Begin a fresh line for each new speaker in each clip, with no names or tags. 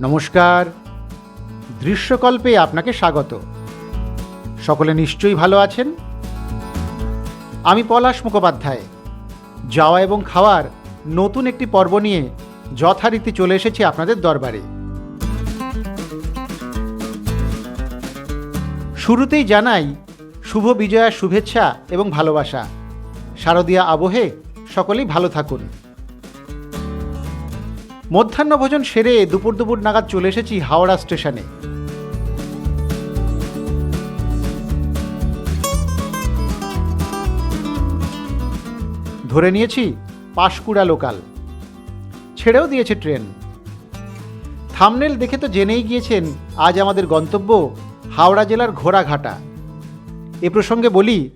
নমস্কার। দৃশ্যকল্পে আপনাকে স্বাগত। সকলে নিশ্চয়ই ভালো আছেন? আমি পলাশ মুখোপাধ্যায়। যাওয়া এবং খাওয়ার নতুন একটি পর্ব নিয়ে যথারীতি চলে এসেছি আপনাদের দরবারে। শুরুতেই জানাই শুভ বিজয়ার শুভেচ্ছা এবং ভালোবাসা। শারদীয়া আবহে সকলেই ভালো থাকুন। মধ্যাহ্নভোজন সেরে দুপুর দুপুর নাগাদ চলে এসেছি হাওড়া স্টেশনে। ধরে নিয়েছি পাশকুড়া লোকাল। ছেড়েও দিয়েছে ট্রেন। থামনেল দেখে তো জেনেই গিয়েছেন আজ আমাদের গন্তব্য হাওড়া জেলার ঘোড়াঘাটা। এ প্রসঙ্গে বলি,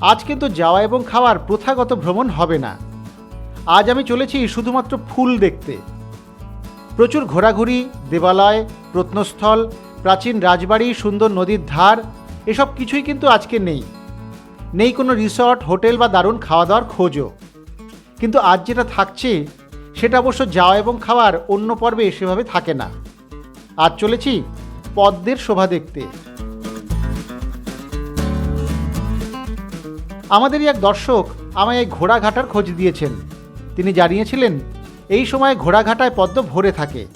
আজ কিন্তু যাওয়া এবং খাওয়ার প্রথাগত ভ্রমণ হবে না। আজ আমি চলেছি শুধুমাত্র ফুল দেখতে। প্রচুর ঘোরাঘুরি, দেবালয়, প্রত্নস্থল, প্রাচীন রাজবাড়ি, সুন্দর নদীর ধার, এসব কিছুই কিন্তু আজকে নেই। নেই কোনো রিসর্ট, হোটেল বা দারুণ খাওয়া দাওয়ার খোঁজও। কিন্তু আজ যেটা থাকছে, সেটা অবশ্য যাওয়া এবং খাওয়ার অন্য পর্বে সেভাবে থাকে না। আজ চলেছি পদ্মের শোভা দেখতে। আমাদেরই এক দর্শক আমায় এই ঘোড়াঘাটার খোঁজ দিয়েছেন। তিনি জানিয়েছিলেন এই সময় ঘোড়াঘাটায় পদ্ম ভরে থাকে।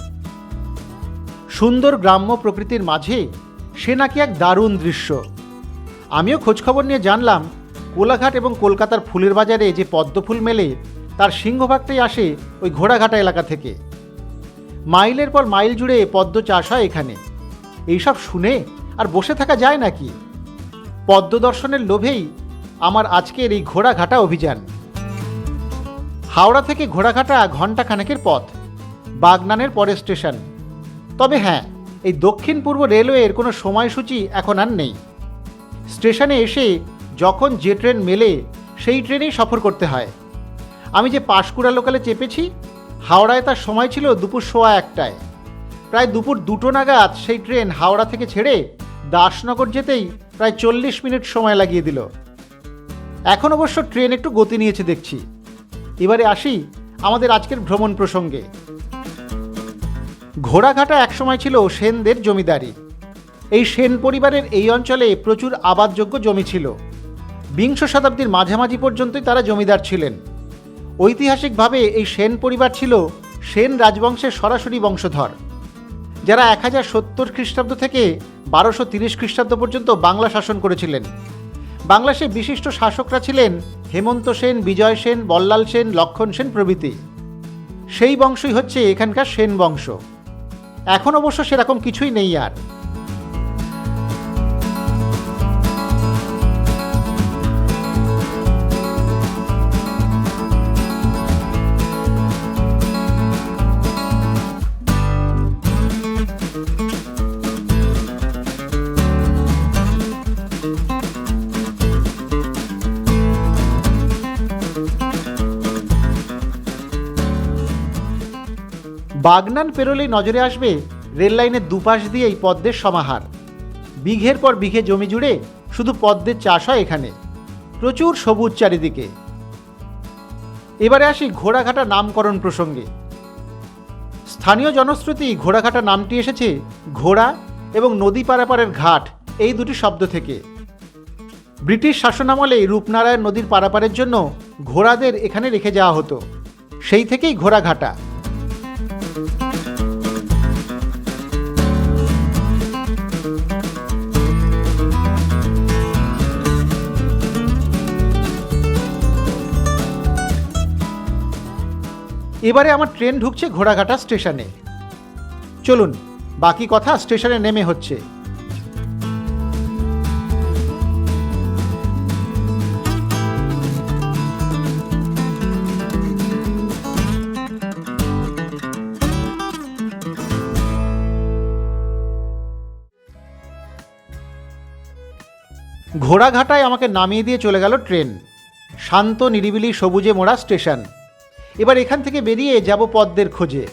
সুন্দর গ্রাম্য প্রকৃতির মাঝে সে নাকি এক দারুণ দৃশ্য। আমিও খোঁজখবর নিয়ে জানলাম, কোলাঘাট এবং কলকাতার ফুলের বাজারে যে পদ্ম ফুল মেলে, তার সিংহভাগটাই আসে ওই ঘোড়াঘাটা এলাকা থেকে। মাইলের পর মাইল জুড়ে পদ্ম চাষ হয় এখানে। এইসব শুনে আর বসে থাকা যায় নাকি? পদ্ম দর্শনের লোভেই আমার আজকের এই ঘোড়াঘাটা অভিযান। হাওড়া থেকে ঘোড়াঘাটা ঘণ্টা খানেকের পথ, বাগনানের পরের স্টেশন। তবে হ্যাঁ এই দক্ষিণ পূর্ব রেলওয়ের কোনো সময়সূচি এখন আর নেই। স্টেশনে এসে যখন যে ট্রেন মেলে, সেই ট্রেনেই সফর করতে হয়। আমি যে পাঁশকুড়া লোকালে চেপেছি, হাওড়ায় তার সময় ছিল দুপুর সোয়া একটায়। প্রায় দুপুর দুটো নাগাদ সেই ট্রেন হাওড়া থেকে ছেড়ে দাসনগর যেতেই প্রায় চল্লিশ মিনিট সময় লাগিয়ে দিল। এখন অবশ্য ট্রেন একটু গতি নিয়েছে দেখছি। এবারে আসি আমাদের আজকের ভ্রমণ প্রসঙ্গে। ঘোড়াঘাটা একসময় ছিল সেনদের জমিদারি। এই সেন পরিবারের এই অঞ্চলে প্রচুর আবাদযোগ্য জমি ছিল। বিংশ শতাব্দীর মাঝামাঝি পর্যন্তই তারা জমিদার ছিলেন। ঐতিহাসিকভাবে এই সেন পরিবার ছিল সেন রাজবংশের সরাসরি বংশধর। যারা এক হাজার সত্তর খ্রিস্টাব্দ থেকে বারোশো তিরিশ খ্রিস্টাব্দ পর্যন্ত বাংলা শাসন করেছিলেন। বাংলা সে বিশিষ্ট শাসকরা ছিলেন হেমন্ত সেন, বিজয় সেন, বল্লাল সেন, লক্ষণ সেন প্রভৃতি। সেই বংশই হচ্ছে এখানকার সেন বংশ। এখন অবশ্য সেরকম কিছুই নেই আর। বাগনান পেরোলেই নজরে আসবে রেল লাইনের দুপাশ দিয়েই পদ্মের সমাহার। বিঘের পর বিঘে জমি জুড়ে শুধু পদ্মের চাষ হয় এখানে। প্রচুর সবুজ চারিদিকে। এবারে আসি ঘোড়াঘাটা নামকরণ প্রসঙ্গে। স্থানীয় জনশ্রুতি ঘোড়াঘাটা নামটি এসেছে ঘোড়া এবং নদী পারাপারের ঘাট এই দুটি শব্দ থেকে। ব্রিটিশ শাসনামলে রূপনারায়ণ নদীর পারাপারের জন্য ঘোড়াদের এখানে রেখে যাওয়া হতো। সেই থেকেই ঘোড়াঘাটা। এবারে আমার ট্রেন ঢুকছে ঘোড়াঘাটা স্টেশনে। চলুন, বাকি কথা স্টেশনে নেমে হচ্ছে। ঘোড়াঘাটায় আমাকে নামিয়ে দিয়ে চলে গেল ট্রেন। শান্ত, নিরিবিলি, সবুজে মোড়া স্টেশন। এবার এখান থেকে বেরিয়ে যাব পদ্মের খোঁজে।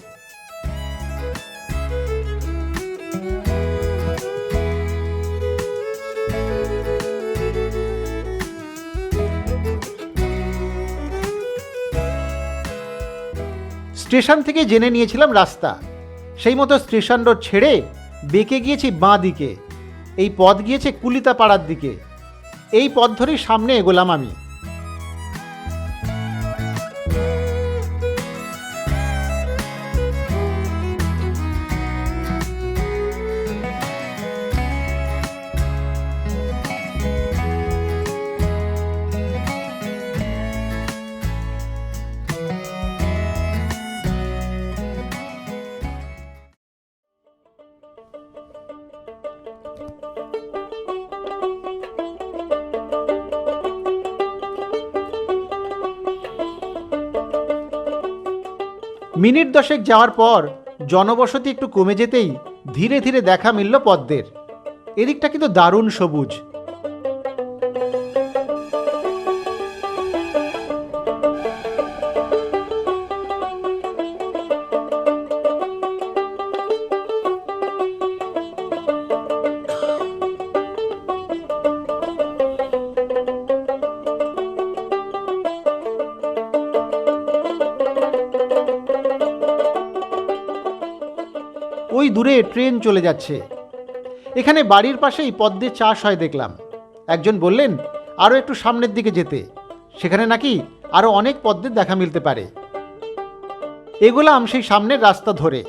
স্টেশন থেকে জেনে নিয়েছিলাম রাস্তা। সেই মতো স্টেশন রোড ছেড়ে বেঁকে গিয়েছি বাঁ দিকে। এই পথ গিয়েছে কুলিতা পাড়ার দিকে। এই পথ ধরেই সামনে এগোলাম আমি। মিনিট দশেক যাওয়ার পর জনবসতি একটু কমে যেতেই ধীরে ধীরে দেখা মিলল পদ্মের। এদিকটা কিন্তু দারুণ সবুজ। ট্রেন চলে যাচ্ছে। এখানে বাড়ির পাশেই পদ্মের চাষ হয় দেখলাম। একজন বললেন আরও একটু সামনের দিকে যেতে। সেখানে নাকি আরও অনেক পদ্মের দেখা মিলতে পারে। এগোলাম সেই সামনের রাস্তা ধরে।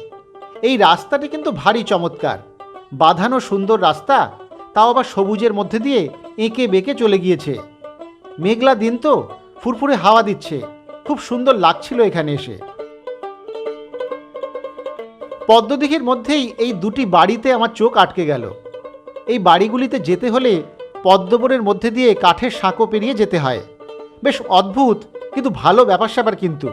এই রাস্তাটি কিন্তু ভারী চমৎকার। বাঁধানো সুন্দর রাস্তা, তাও আবার সবুজের মধ্যে দিয়ে এঁকে বেঁকে চলে গিয়েছে। মেঘলা দিন তো, ফুরফুরে হাওয়া দিচ্ছে। খুব সুন্দর লাগছিল এখানে এসে। পদ্মদিঘির মধ্যেই এই দুটি বাড়িতে আমার চোখ আটকে গেল। এই বাড়িগুলিতে যেতে হলে পদ্মবনের মধ্যে দিয়ে কাঠের সাঁকো পেরিয়ে যেতে হয়। বেশ অদ্ভুত, কিন্তু ভালো ব্যাপার স্যাপার কিন্তু।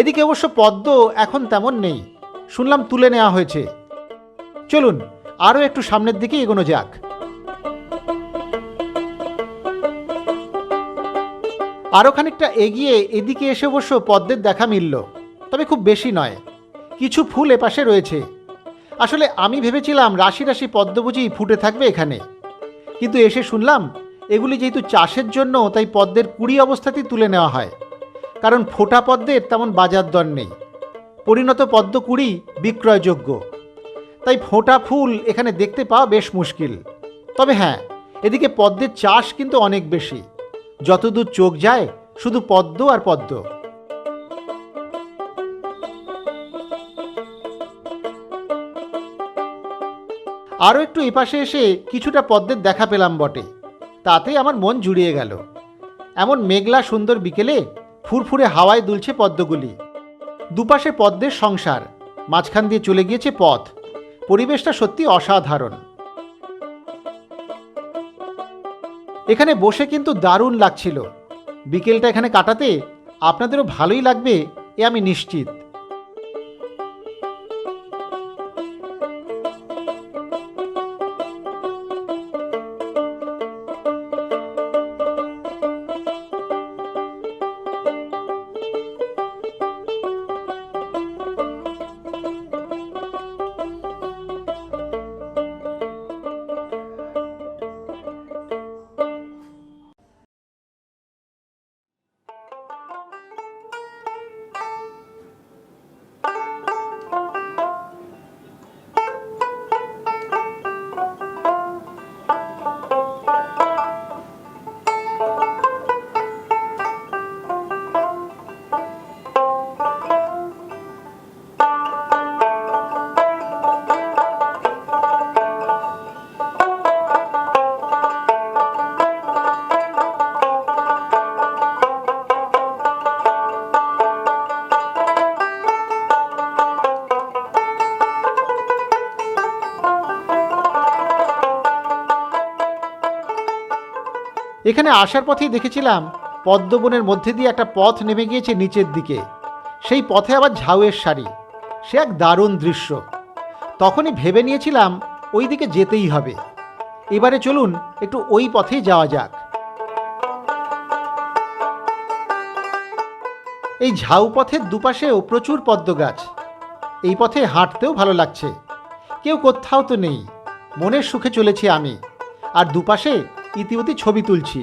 এদিকে অবশ্য পদ্ম এখন তেমন নেই। শুনলাম তুলে নেওয়া হয়েছে। চলুন আরও একটু সামনের দিকে এগোনো যাক। আরও খানিকটা এগিয়ে এদিকে এসে অবশ্য পদ্মের দেখা মিলল, তবে খুব বেশি নয়, কিছু ফুল এপাশে রয়েছে। আসলে আমি ভেবেছিলাম রাশি রাশি পদ্ম বুঝি ফুটে থাকবে এখানে, কিন্তু এসে শুনলাম এগুলি যেহেতু চাষের জন্য, তাই পদ্মের কুড়ি অবস্থাতেই তুলে নেওয়া হয়, কারণ ফোটা পদ্মের তেমন বাজার দর নেই। পরিণত পদ্ম কুড়ি বিক্রয়যোগ্য। তাই ফোঁটা ফুল এখানে দেখতে পাওয়া বেশ মুশকিল। তবে হ্যাঁ এদিকে পদ্মের চাষ কিন্তু অনেক বেশি। যতদূর চোখ যায়, শুধু পদ্ম আর পদ্ম। আরও একটু এপাশে এসে কিছুটা পদ্মের দেখা পেলাম বটে। তাতে আমার মন জুড়িয়ে গেল। এমন মেঘলা সুন্দর বিকেলে ফুরফুরে হাওয়ায় দুলছে পদ্মগুলি। দুপাশে পদ্মের সংসার, মাঝখান দিয়ে চলে গিয়েছে পথ। পরিবেশটা সত্যি অসাধারণ। এখানে বসে কিন্তু দারুণ লাগছিল। বিকেলটা এখানে কাটাতে আপনাদেরও ভালোই লাগবে, এ আমি নিশ্চিত। এখানে আসার পথেই দেখেছিলাম পদ্মবনের মধ্যে দিয়ে একটা পথ নেমে গিয়েছে নিচের দিকে। সেই পথে আবার ঝাউয়ের শাড়ি সে এক দারুণ দৃশ্য। তখনই ভেবে নিয়েছিলাম ওই দিকে যেতেই হবে। এবারে চলুন একটু ওই পথেই যাওয়া যাক। এই ঝাউ পথের দুপাশেও প্রচুর পদ্ম গাছ। এই পথে হাঁটতেও ভালো লাগছে। কেউ কোথাও তো নেই। মনের সুখে চলেছি আমি। আর দুপাশে ইতিমধ্যে ছবি তুলছি।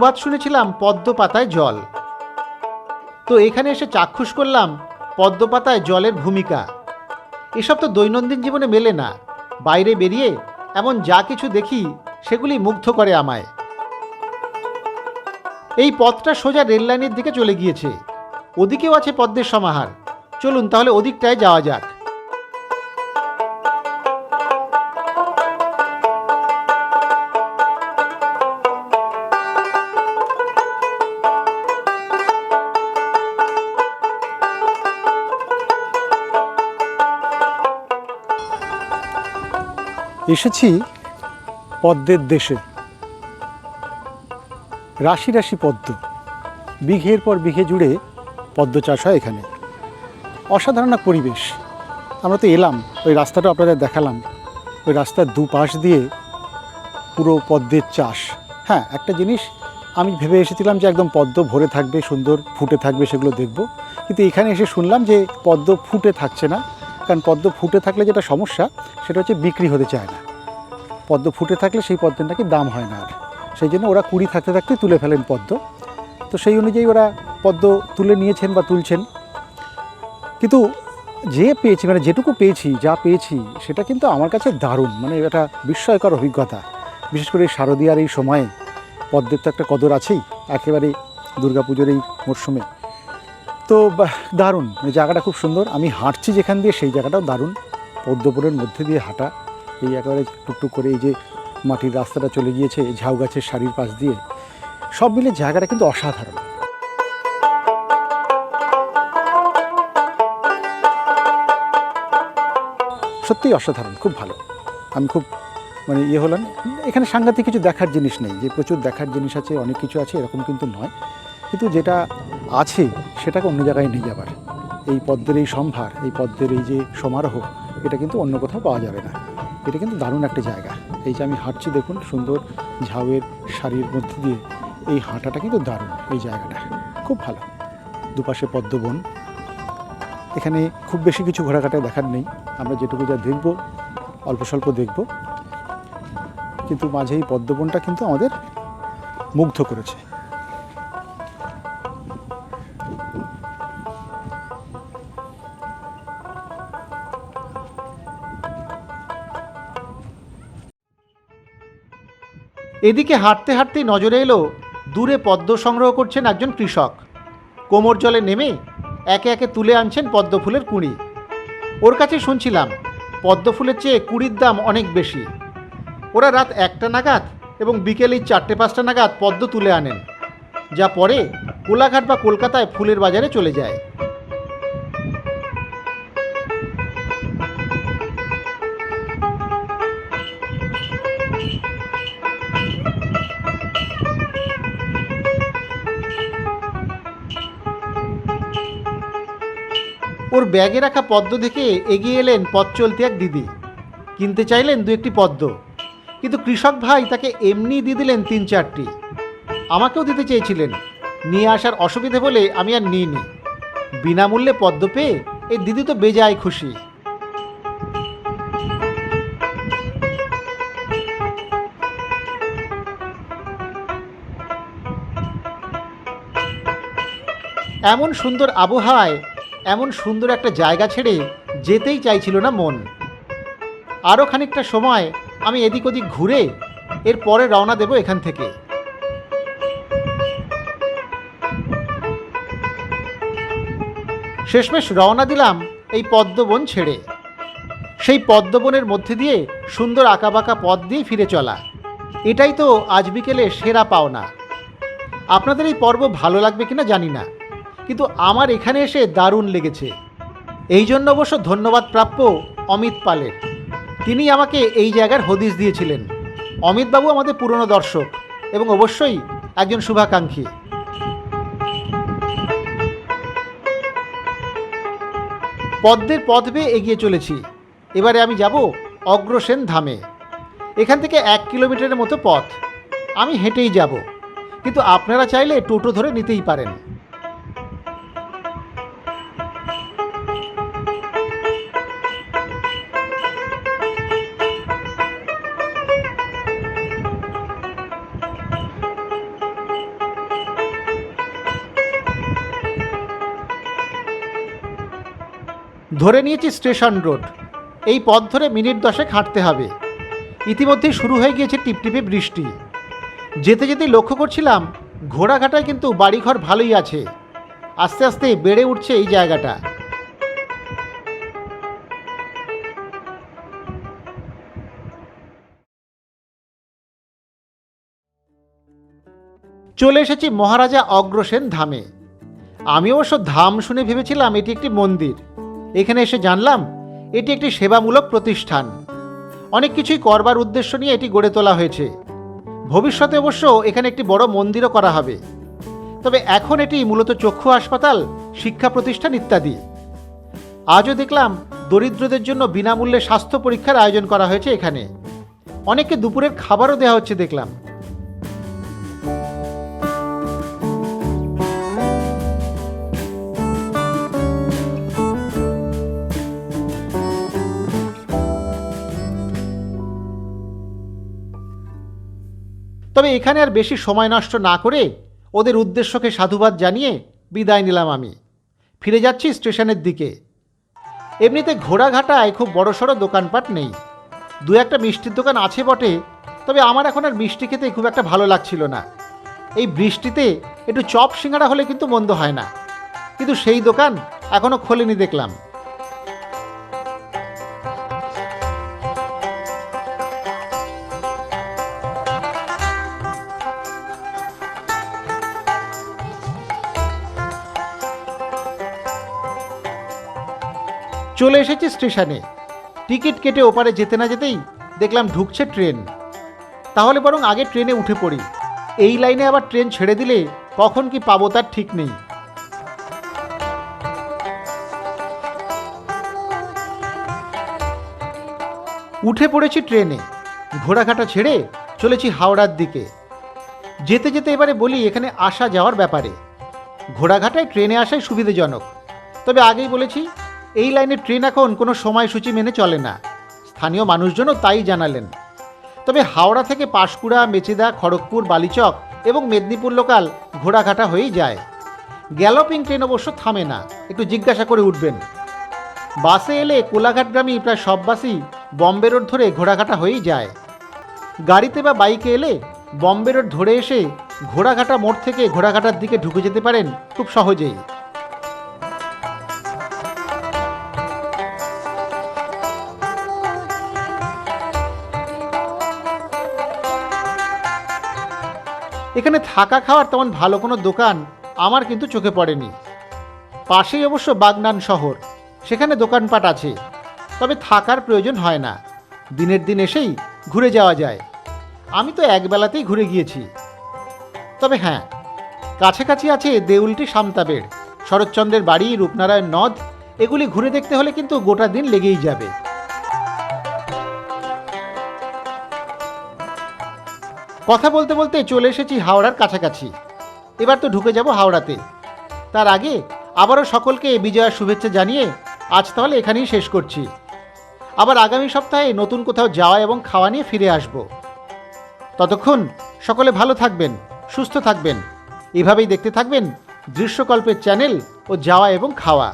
প্রবাদ শুনেছিলাম পদ্ম পাতায় জল। তো এখানে এসে চাক্ষুষ করলাম পদ্ম পাতায় জলের ভূমিকা। এসব তো দৈনন্দিন জীবনে মেলে না। বাইরে বেরিয়ে এমন যা কিছু দেখি সেগুলি মুগ্ধ করে আমায়। এই পথটা সোজা রেললাইনের দিকে চলে গিয়েছে। ওদিকেও আছে পদ্মের সমাহার। চলুন তাহলে ওদিকটায় যাওয়া যাক।
এসেছি পদ্মের দেশে। রাশি রাশি পদ্ম। বিঘের পর বিঘে জুড়ে পদ্ম চাষ হয় এখানে। অসাধারণ পরিবেশ। আমরা তো এলাম, ওই রাস্তাটা আপনাদের দেখালাম। ওই রাস্তার দুপাশ দিয়ে পুরো পদ্মের চাষ। হ্যাঁ একটা জিনিস, আমি ভেবে এসেছিলাম যে একদম পদ্ম ভরে থাকবে, সুন্দর ফুটে থাকবে, সেগুলো দেখব। কিন্তু এখানে এসে শুনলাম যে পদ্ম ফুটে থাকছে না। কারণ পদ্ম ফুটে থাকলে যেটা সমস্যা, সেটা হচ্ছে বিক্রি হতে চায় না। পদ্ম ফুটে থাকলে সেই পদ্মের নাকি দাম হয় না আর। সেই জন্য ওরা কুড়ি থাকতে থাকতে তুলে ফেলেন পদ্ম। তো সেই অনুযায়ী ওরা পদ্ম তুলে নিয়েছেন বা তুলছেন। কিন্তু যে পেয়েছি মানে যেটুকু পেয়েছি, যা পেয়েছি, সেটা কিন্তু আমার কাছে দারুণ। মানে এটা বিস্ময়কর অভিজ্ঞতা। বিশেষ করে এই শারদীয়ার এই সময়ে পদ্মের তো একটা কদর আছেই। একেবারে দুর্গাপুজোর এই মরশুমে। তো দারুণ। এই জায়গাটা খুব সুন্দর। আমি হাঁটছি যেখান দিয়ে, সেই জায়গাটাও দারুণ। পদ্মপুরের মধ্যে দিয়ে হাঁটা। এই একেবারে টুকটুক করে এই যে মাটির রাস্তাটা চলে গিয়েছে ঝাউ গাছের শাড়ির পাশ দিয়ে। সব মিলে জায়গাটা কিন্তু অসাধারণ। সত্যিই অসাধারণ, খুব ভালো। আমি খুব মানে ইয়ে হলাম। এখানে সাংঘাতিক কিছু দেখার জিনিস নেই। যে প্রচুর দেখার জিনিস আছে, অনেক কিছু আছে, এরকম কিন্তু নয়। কিন্তু যেটা আছে, সেটাকে অন্য জায়গায় নিয়ে যাবার। এই পদ্মের এই সম্ভার, এই পদ্মের এই যে সমারোহ, এটা কিন্তু অন্য কোথাও পাওয়া যাবে না। এটা কিন্তু দারুণ একটা জায়গা। এই যে আমি হাঁটছি, দেখুন, সুন্দর ঝাউয়ের শাড়ির মধ্যে দিয়ে, এই হাঁটাটা কিন্তু দারুণ, এই জায়গাটা। খুব ভালো। দুপাশে পদ্মবন। এখানে খুব বেশি কিছু ঘোরাঘাটায় দেখার নেই। আমরা যেটুকু যা দেখব, অল্প স্বল্প দেখব। কিন্তু মাঝে এই পদ্মবনটা কিন্তু আমাদের মুগ্ধ করেছে।
এদিকে হাঁটতে হাঁটতেই নজরে এলো দূরে পদ্ম সংগ্রহ করছেন একজন কৃষক। কোমর জলে নেমে একে একে তুলে আনছেন পদ্ম ফুলের কুঁড়ি। ওর কাছে শুনছিলাম, পদ্ম ফুলের চেয়ে কুড়ির দাম অনেক বেশি। ওরা রাত একটা নাগাদ এবং বিকেলে চারটে পাঁচটা নাগাদ পদ্ম তুলে আনেন, যা পরে কোলাঘাট বা কলকাতায় ফুলের বাজারে চলে যায়। ওর ব্যাগে রাখা পদ্ম দেখে এগিয়ে এলেন পথ চলতি এক দিদি। কিনতে চাইলেন দু একটি পদ্ম। কিন্তু কৃষক ভাই তাকে এমনি দিয়ে দিলেন তিন চারটি। আমাকেও দিতে চেয়েছিলেন। নিয়ে আসার অসুবিধে বলে আমি আর নিইনি। বিনামূল্যে পদ্ম পেয়ে এই দিদি তো বেজায় খুশি। এমন সুন্দর আবহাওয়ায় এমন সুন্দর একটা জায়গা ছেড়ে যেতেই চাইছিল না মন। আরও খানিকটা সময় আমি এদিক ওদিক ঘুরে এরপরে রওনা দেব এখান থেকে। শেষমেশ রওনা দিলাম এই পদ্মবন ছেড়ে। সেই পদ্মবনের মধ্যে দিয়ে সুন্দর আঁকাবাঁকা পথ দিয়ে ফিরে চলা। এটাই তো আজ বিকেলে সেরা পাওনা। আপনাদের এই পর্ব ভালো লাগবে কিনা জানি না। কিন্তু আমার এখানে এসে দারুণ লেগেছে। এই জন্য অবশ্য ধন্যবাদ প্রাপ্য অমিত পালের। তিনি আমাকে এই জায়গার হদিশ দিয়েছিলেন। অমিতবাবু আমাদের পুরনো দর্শক এবং অবশ্যই একজন শুভাকাঙ্ক্ষী। পদ্মের পথ বেয়ে এগিয়ে চলেছি। এবারে আমি যাব অগ্রসেন ধামে। এখান থেকে এক কিলোমিটারের মতো পথ। আমি হেঁটেই যাব। কিন্তু আপনারা চাইলে টোটো ধরে নিতেই পারেন। ধরে নিয়েছি স্টেশন রোড। এই পথ ধরে মিনিট দশেক হাঁটতে হবে। ইতিমধ্যেই শুরু হয়ে গিয়েছে টিপটিপে বৃষ্টি। যেতে যেতে লক্ষ্য করছিলাম, ঘোড়াঘাটায় কিন্তু বাড়িঘর ভালোই আছে। আস্তে আস্তে বেড়ে উঠছে এই জায়গাটা। চলে এসেছি মহারাজা অগ্রসেন ধামে। আমি অবশ্য ধাম শুনে ভেবেছিলাম এটি একটি মন্দির। এখানে এসে জানলাম, এটি একটি সেবামূলক প্রতিষ্ঠান। অনেক কিছুই করবার উদ্দেশ্য নিয়ে এটি গড়ে তোলা হয়েছে। ভবিষ্যতে অবশ্য এখানে একটি বড় মন্দিরও করা হবে। তবে এখন এটি মূলত চক্ষু হাসপাতাল, শিক্ষা প্রতিষ্ঠান ইত্যাদি। আজও দেখলাম, দরিদ্রদের জন্য বিনামূল্যে স্বাস্থ্য পরীক্ষার আয়োজন করা হয়েছে এখানে। অনেককে দুপুরের খাবারও দেওয়া হচ্ছে দেখলাম। তবে এখানে আর বেশি সময় নষ্ট না করে ওদের উদ্দেশ্যকে সাধুবাদ জানিয়ে বিদায় নিলাম আমি। ফিরে যাচ্ছি স্টেশনের দিকে। এমনিতে ঘোড়াঘাটায় খুব বড়সড় দোকানপাট নেই। দু একটা মিষ্টির দোকান আছে বটে, তবে আমার এখন আর মিষ্টি খেতে খুব একটা ভালো লাগছিল না। এই বৃষ্টিতে একটু চপ সিঙ্গারা হলে কিন্তু মন্দ হয় না। কিন্তু সেই দোকান এখনও খোলেনি দেখলাম। চলে এসেছি স্টেশনে। টিকিট কেটে ওপারে যেতে না যেতেই দেখলাম ঢুকছে ট্রেন। তাহলে বরং আগে ট্রেনে উঠে পড়ি। এই লাইনে আবার ট্রেন ছেড়ে দিলে কখন কি পাবো তার ঠিক নেই। উঠে পড়েছি ট্রেনে। ঘোড়াঘাটা ছেড়ে চলেছি হাওড়ার দিকে। যেতে যেতে এবারে বলি এখানে আসা যাওয়ার ব্যাপারে। ঘোড়াঘাটায় ট্রেনে আসাই সুবিধাজনক। তবে আগেই বলেছি এই লাইনে ট্রেন এখন কোনো সময়সূচি মেনে চলে না। স্থানীয় মানুষজনও তাই জানালেন। তবে হাওড়া থেকে পাঁশকুড়া, মেচেদা, খড়গপুর, বালিচক এবং মেদিনীপুর লোকাল ঘোড়াঘাটা হয়েই যায়। গ্যালোপিং ট্রেন অবশ্য থামে না, একটু জিজ্ঞাসা করে উঠবেন। বাসে এলে কোলাঘাটগামী প্রায় সব বাসই বম্বে রোড ধরে ঘোড়াঘাটা হয়েই যায়। গাড়িতে বা বাইকে এলে বম্বে রোড ধরে এসে ঘোড়াঘাটা মোড় থেকে ঘোড়াঘাটার দিকে ঢুকে যেতে পারেন খুব সহজেই। এখানে থাকা খাওয়ার তেমন ভালো কোনো দোকান আমার কিন্তু চোখে পড়েনি। পাশেই অবশ্য বাগনান শহর, সেখানে দোকানপাট আছে। তবে থাকার প্রয়োজন হয় না। দিনের দিন এসেই ঘুরে যাওয়া যায়। আমি তো একবেলাতেই ঘুরে গিয়েছি। তবে হ্যাঁ কাছাকাছি আছে দেউলটি সামতাবেড় শরৎচন্দ্রের বাড়ি, রূপনারায়ণ নদ, এগুলি ঘুরে দেখতে হলে কিন্তু গোটা দিন লেগেই যাবে। কথা বলতে বলতে চলে এসেছি হাওড়ার কাছাকাছি। এবার তো ঢুকে যাব হাওড়াতে। তার আগে আবারও সকলকে বিজয়ার শুভেচ্ছা জানিয়ে আজ তাহলে এখানেই শেষ করছি। আবার আগামী সপ্তাহে নতুন কোথাও যাওয়া এবং খাওয়া নিয়ে ফিরে আসব। ততক্ষণ সকলে ভালো থাকবেন, সুস্থ থাকবেন। এভাবেই দেখতে থাকবেন দৃশ্যকল্পের চ্যানেল ও যাওয়া এবং খাওয়া।